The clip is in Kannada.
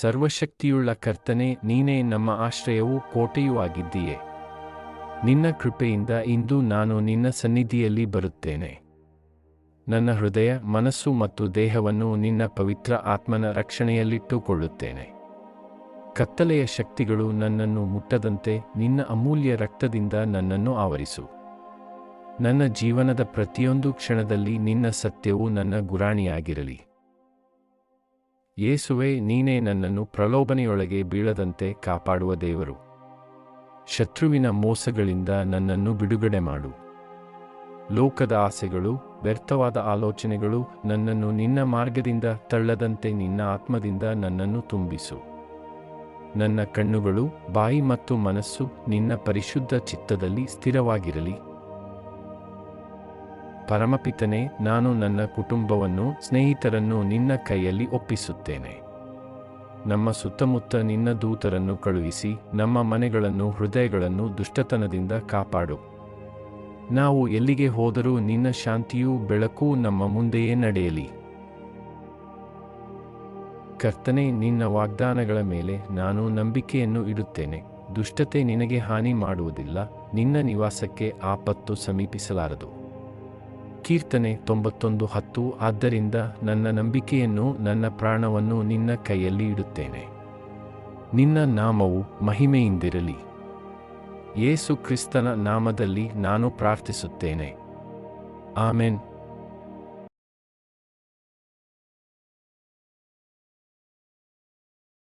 ಸರ್ವಶಕ್ತಿಯುಳ್ಳ ಕರ್ತನೆ, ನೀನೇ ನಮ್ಮ ಆಶ್ರಯವೂ, ಕೋಟೆಯೂ ಆಗಿದ್ದೀಯೆ. ನಿನ್ನ ಕೃಪೆಯಿಂದ ಇಂದು ನಾನು ನಿನ್ನ ಸನ್ನಿಧಿಯಲ್ಲಿ ಬರುತ್ತೇನೆ. ನನ್ನ ಹೃದಯ, ಮನಸ್ಸು ಮತ್ತು ದೇಹವನ್ನು ನಿನ್ನ ಪವಿತ್ರ ಆತ್ಮನ ರಕ್ಷಣೆಯಲ್ಲಿಟ್ಟುಕೊಳ್ಳುತ್ತೇನೆ. ಕತ್ತಲೆಯ ಶಕ್ತಿಗಳು ನನ್ನನ್ನು ಮುಟ್ಟದಂತೆ, ನಿನ್ನ ಅಮೂಲ್ಯ ರಕ್ತದಿಂದ ನನ್ನನ್ನು ಆವರಿಸು. ನನ್ನ ಜೀವನದ ಪ್ರತಿಯೊಂದು ಕ್ಷಣದಲ್ಲಿ ನಿನ್ನ ಸತ್ಯವು ನನ್ನ ಗುರಾಣಿಯಾಗಿರಲಿ. ಯೇಸುವೆ, ನೀನೇ ನನ್ನನ್ನು ಪ್ರಲೋಭನೆಯೊಳಗೆ ಬೀಳದಂತೆ ಕಾಪಾಡುವ ದೇವರು. ಶತ್ರುವಿನ ಮೋಸಗಳಿಂದ ನನ್ನನ್ನು ಬಿಡುಗಡೆ ಮಾಡು. ಲೋಕದ ಆಸೆಗಳು, ವ್ಯರ್ಥವಾದ ಆಲೋಚನೆಗಳು ನನ್ನನ್ನು ನಿನ್ನ ಮಾರ್ಗದಿಂದ ತಳ್ಳದಂತೆ ನಿನ್ನ ಆತ್ಮದಿಂದ ನನ್ನನ್ನು ತುಂಬಿಸು. ನನ್ನ ಕಣ್ಣುಗಳು, ಬಾಯಿ ಮತ್ತು ಮನಸ್ಸು ನಿನ್ನ ಪರಿಶುದ್ಧ ಚಿತ್ತದಲ್ಲಿ ಸ್ಥಿರವಾಗಿರಲಿ. ಪರಮಪಿತನೆ, ನಾನು ನನ್ನ ಕುಟುಂಬವನ್ನು, ಸ್ನೇಹಿತರನ್ನು ನಿನ್ನ ಕೈಯಲ್ಲಿ ಒಪ್ಪಿಸುತ್ತೇನೆ. ನಮ್ಮ ಸುತ್ತಮುತ್ತ ನಿನ್ನ ದೂತರನ್ನು ಕಳುಹಿಸಿ, ನಮ್ಮ ಮನೆಗಳನ್ನು, ಹೃದಯಗಳನ್ನು ದುಷ್ಟತನದಿಂದ ಕಾಪಾಡು. ನಾವು ಎಲ್ಲಿಗೆ ಹೋದರೂ ನಿನ್ನ ಶಾಂತಿಯೂ ಬೆಳಕೂ ನಮ್ಮ ಮುಂದೆಯೇ ನಡೆಯಲಿ. ಕರ್ತನೆ, ನಿನ್ನ ವಾಗ್ದಾನಗಳ ಮೇಲೆ ನಾನು ನಂಬಿಕೆಯನ್ನು ಇಡುತ್ತೇನೆ. ದುಷ್ಟತೆ ನಿನಗೆ ಹಾನಿ ಮಾಡುವುದಿಲ್ಲ, ನಿನ್ನ ನಿವಾಸಕ್ಕೆ ಆಪತ್ತು ಸಮೀಪಿಸಲಾರದು. ಕೀರ್ತನೆ ತೊಂಬತ್ತೊಂದು ಹತ್ತು, ಆದ್ದರಿಂದ ನನ್ನ ನಂಬಿಕೆಯನ್ನು ನನ್ನ ಪ್ರಾಣವನ್ನು ನಿನ್ನ ಕೈಯಲ್ಲಿ ಇಡುತ್ತೇನೆ. ನಿನ್ನ ನಾಮವು ಮಹಿಮೆಯಿಂದಿರಲಿ. ಯೇಸು ಕ್ರಿಸ್ತನ ನಾಮದಲ್ಲಿ ನಾನು ಪ್ರಾರ್ಥಿಸುತ್ತೇನೆ. ಆಮೆನ್.